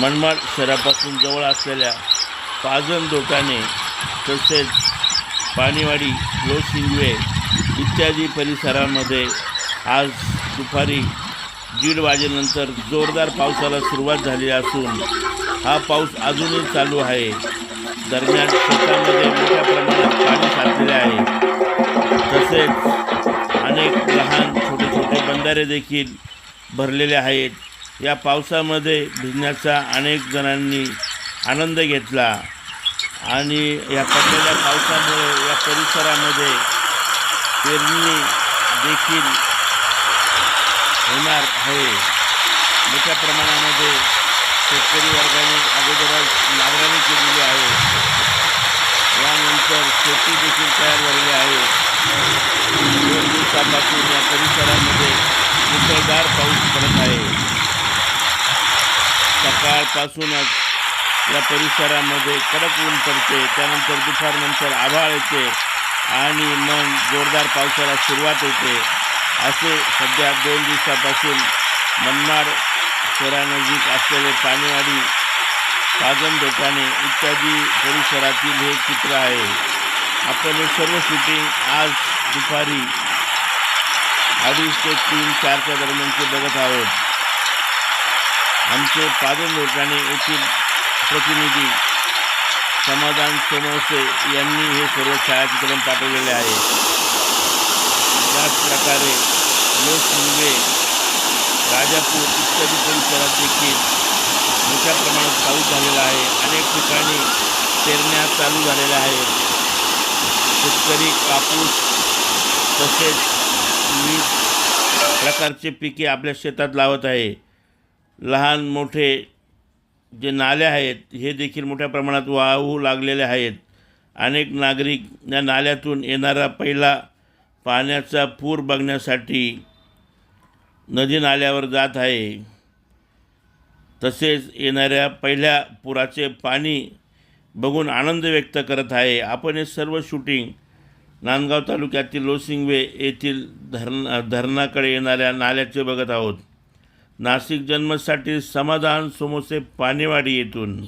मनमाड शहरापासून जवळ असलेल्या पाजन दोटाने तसेच पाणीवाडी लोशिंगवे इत्यादी परिसरामध्ये आज दुपारी दीड वाजेनंतर जोरदार पावसाला सुरुवात झाली असून हा पाऊस अजूनही चालू आहे. दरम्यान शेतामध्ये मोठ्या प्रमाणात पाणी साचलेले आहे. तसेच अनेक लहान छोटे छोटे बंधारे देखील भरलेले आहेत. या पावसामध्ये भिजण्याचा अनेक जणांनी आनंद घेतला. आणि या पडलेल्या पावसामुळे या परिसरामध्ये पेरणी देखील होणार आहे. मोठ्या प्रमाणामध्ये शेतकरी वर्गाने अगोदरच नांगरणी केलेली आहे. यानंतर शेती देखील तयार झालेली आहे. दोन दिवसापासून या परिसरामध्ये मुसळधार पाऊस पडत आहे. सकाळपासूनच या परिसरामध्ये कडक ऊन पडते. त्यानंतर दुपारनंतर आभाळ येते आणि मग जोरदार पावसाला सुरुवात होते. असे सध्या दोन दिवसापासून मनमाड शहरानजीक असलेले पाणीवाडी पाजन दोटाणे इत्यादी परिसरातील हे चित्र आहे. आपण हे सर्व शूटिंग आज दुपारी अडीच ते तीन चारच्या दरम्यानचे बघत आहोत. आमचे पाजन दोटाणे येथील प्रतिनिधी समाधान सोमवसे यांनी हे सर्व छायाचित्रण पाठवलेले आहे. त्याच प्रकारे राजापूर इत्यादी परिसरात देखील मोठ्या प्रमाणात पाऊस झालेला आहे. अनेक ठिकाणी पेरण्या चालू झालेल्या आहेत. शेतकरी कापूस तसेच विविध प्रकारचे पिके आपल्या शेतात लावत आहे. लहान मोठे जे नाल्या आहेत हे देखील मोठ्या प्रमाणात वाहू लागलेले आहेत. अनेक नागरिक या नाल्यातून येणारा पहिला पाण्याचा पूर बघण्यासाठी नदी नाल्यावर जात आहे. तसेच येणाऱ्या पहिल्या पुराचे पाणी बघून आनंद व्यक्त करत आहे. आपण हे सर्व शूटिंग नांदगाव तालुक्यातील लोसिंगवे येथील धरण धरणाकडे येणाऱ्या नाल्याचे बघत आहोत. नाशिक जन्मसाठी समाधान समोसे पानेवाडी येथून.